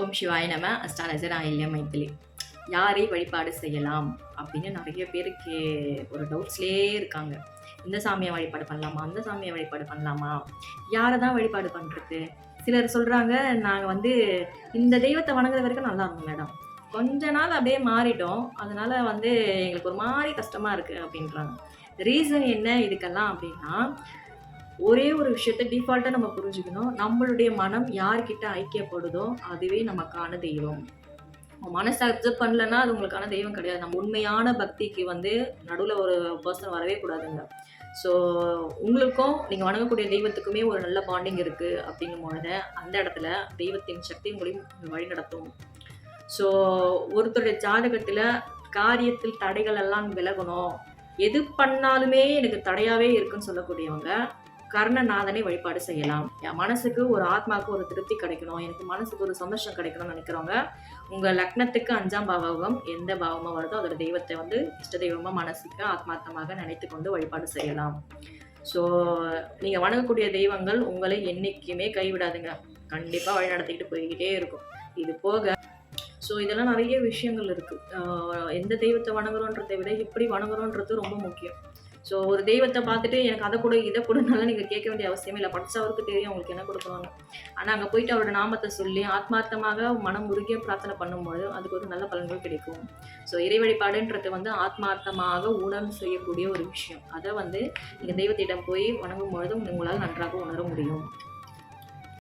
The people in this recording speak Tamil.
ஓம் சிவாய் நம அஸ்ட்ராலஜர் ஆயில்ய மைத்திலி. யாரை வழிபாடு செய்யலாம் அப்படின்னு நிறைய பேருக்கு ஒரு டவுட்ஸ்லேயே இருக்காங்க. இந்த சாமியை வழிபாடு பண்ணலாமா? அந்த சாமியை வழிபாடு பண்ணலாமா? யாரை தான் வழிபாடு பண்ணுறது சிலர் சொல்கிறாங்க நாங்கள் வந்து இந்த தெய்வத்தை வணங்குற வரைக்கும் நல்லா இருக்கும் மேடம். கொஞ்ச நாள் அப்படியே மாறிட்டோம். அதனால் வந்து எங்களுக்கு ஒரு மாதிரி கஷ்டமாக இருக்குது அப்படின்றாங்க. ரீசன் என்ன இதுக்கெல்லாம் அப்படின்னா ஒரே ஒரு விஷயத்த டிஃபால்ட்டாக நம்ம புரிஞ்சுக்கணும். நம்மளுடைய மனம் யார்கிட்ட ஐக்கியப்படுதோ அதுவே நமக்கான தெய்வம். மனசை அக்செப்ட் பண்ணலன்னா அது உங்களுக்கான தெய்வம் கிடையாது. நம்ம உண்மையான பக்திக்கு வந்து நடுவில் ஒரு பர்சன் வரவே கூடாதுங்க. ஸோ உங்களுக்கும் நீங்கள் வணங்கக்கூடிய தெய்வத்துக்குமே ஒரு நல்ல பாண்டிங் இருக்குது அப்படிங்கும் பொழுது அந்த இடத்துல தெய்வத்தின் சக்தி உங்களையும் வழி நடத்தும் ஸோ ஒருத்தருடைய ஜாதகத்தில் காரியத்தில் தடைகள் எல்லாம் விலகணும். எது பண்ணாலுமே எனக்கு தடையாகவே இருக்குன்னு சொல்லக்கூடியவங்க கர்ணநாதனை வழிபாடு செய்யலாம். என் மனசுக்கு ஒரு ஆத்மாவுக்கு ஒரு திருப்தி கிடைக்கணும். எனக்கு மனசுக்கு ஒரு சந்தோஷம் கிடைக்கணும்னு நினைக்கிறவங்க உங்கள் லக்னத்துக்கு அஞ்சாம் பாவகம் எந்த பாவமாக வருதோ அதோட தெய்வத்தை வந்து இஷ்ட தெய்வமாக மனசுக்கு ஆத்மார்த்தமாக நினைத்து கொண்டு வழிபாடு செய்யலாம். ஸோ நீங்கள் வணங்கக்கூடிய தெய்வங்கள் உங்களை என்றைக்குமே கைவிடாதுங்க. கண்டிப்பாக வழி நடத்திக்கிட்டு போய்கிட்டே இருக்கும். இது போக ஸோ இதெல்லாம் நிறைய விஷயங்கள் இருக்குது எந்த தெய்வத்தை வணங்குறோன்றதை விட எப்படி வணங்குறோன்றது ரொம்ப முக்கியம். ஸோ ஒரு தெய்வத்தை பார்த்துட்டு எனக்கு அதை கூட இதை கொடுனாலும் நீங்கள் கேட்க வேண்டிய அவசியமே இல்லை. படித்தவருக்கு தெரியும் அவங்களுக்கு என்ன கொடுக்கணும்னு. ஆனால் அங்கே போயிட்டு அவரோட நாமத்தை சொல்லி ஆத்மார்த்தமாக மனம் உருகிய பிரார்த்தனை பண்ணும்போது அதுக்கு ஒரு நல்ல பலன்கள் கிடைக்கும். ஸோ இறை வழிபாடுன்றது வந்து ஆத்மார்த்தமாக உணர்வு செய்யக்கூடிய ஒரு விஷயம். அதை வந்து நீங்கள் தெய்வத்திடம் போய் வணங்கும் பொழுது உங்களால் நன்றாக உணர முடியும்.